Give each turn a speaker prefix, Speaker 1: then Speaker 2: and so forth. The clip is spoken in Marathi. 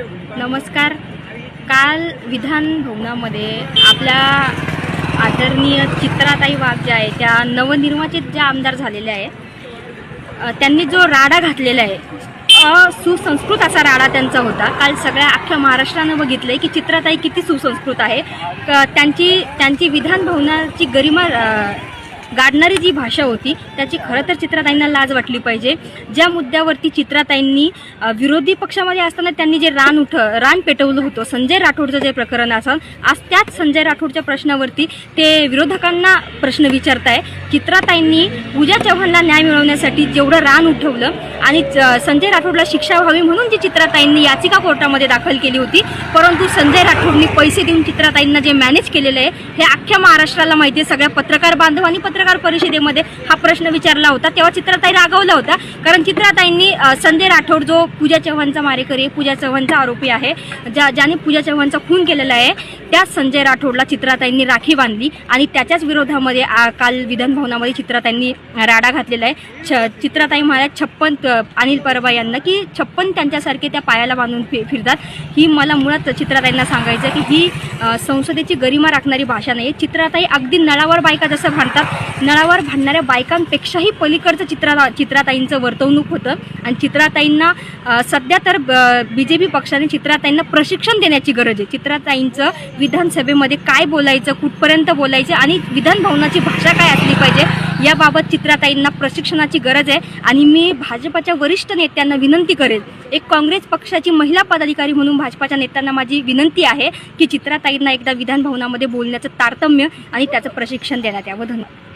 Speaker 1: नमस्कार. काल विधान भवनामध्ये आपल्या आदरणीय चित्राताई वाघ ज्या आहे त्या नवनिर्वाचित ज्या आमदार झालेल्या आहे त्यांनी जो राडा घातलेला आहे सुसंस्कृत असा राडा त्यांचा होता. काल सगळ्या अख्ख्या महाराष्ट्रानं बघितलंय की चित्राताई किती सुसंस्कृत आहे. त्यांची त्यांची विधान भवनाची गरिमा गाडणारी जी भाषा होती त्याची खरं तर चित्राताईंना लाज वाटली पाहिजे. ज्या मुद्द्यावरती चित्राताईंनी विरोधी पक्षामध्ये असताना त्यांनी जे रान उठ रान पेटवलं होतं संजय राठोडचं जे प्रकरण असेल आज त्याच संजय राठोडच्या प्रश्नावरती ते विरोधकांना प्रश्न विचारताय. चित्राताईंनी पूजा चव्हाणला न्याय मिळवण्यासाठी जेवढं रान उठवलं आणि च- संजय राठोडला शिक्षा व्हावी म्हणून जी चित्राताईंनी याचिका कोर्टामध्ये दाखल केली होती परंतु संजय राठोडनी पैसे देऊन चित्राताईंना जे मॅनेज केलेलं आहे हे अख्ख्या महाराष्ट्राला माहिती आहे. सगळ्या पत्रकार बांधव आणि पत्रकार परिषदेमध्ये हा प्रश्न विचारला होता. तेव्हा चित्रताई रागवला होता कारण चित्रताईंनी संजय राठोड जो पूजा चव्हाणचा मारेकरी आहे पूजा चव्हाणचा आरोपी आहे ज्या ज्याने पूजा चव्हाणचा खून केलेला आहे त्या संजय राठोडला चित्राताईंनी राखी बांधली आणि त्याच्याच विरोधामध्ये आ, काल विधान भवनामध्ये राडा घातलेला आहे. छ चित्राताई म्हणाल्या छप्पन अनिल परवा यांना की छप्पन त्यांच्यासारखे त्या पायाला बांधून फि फिरतात. ही मला मुळात चित्रताईंना सांगायचं की ही संसदेची गरिमा राखणारी भाषा नाही चित्राताई अगदी नळावर बायका जसं भांडतात नळावर भांडणाऱ्या बायकांपेक्षाही पलीकडचं चित्रा चित्राताईंचं वर्तवणूक होतं. आणि चित्राताईंना सध्या तर बी जे पी पक्षाने चित्राताईंना प्रशिक्षण देण्याची गरज आहे. चित्राताईंचं विधानसभेमध्ये काय बोलायचं कुठपर्यंत बोलायचं आणि विधानभवनाची भाषा काय असली पाहिजे याबाबत चित्राताईंना प्रशिक्षणाची गरज आहे. आणि मी भाजपाच्या वरिष्ठ नेत्यांना विनंती करेल एक काँग्रेस पक्षाची महिला पदाधिकारी म्हणून भाजपाच्या नेत्यांना माझी विनंती आहे की चित्राताईंना एकदा विधानभवनामध्ये बोलण्याचं तारतम्य आणि त्याचं प्रशिक्षण देण्यात यावं. धन्यवाद.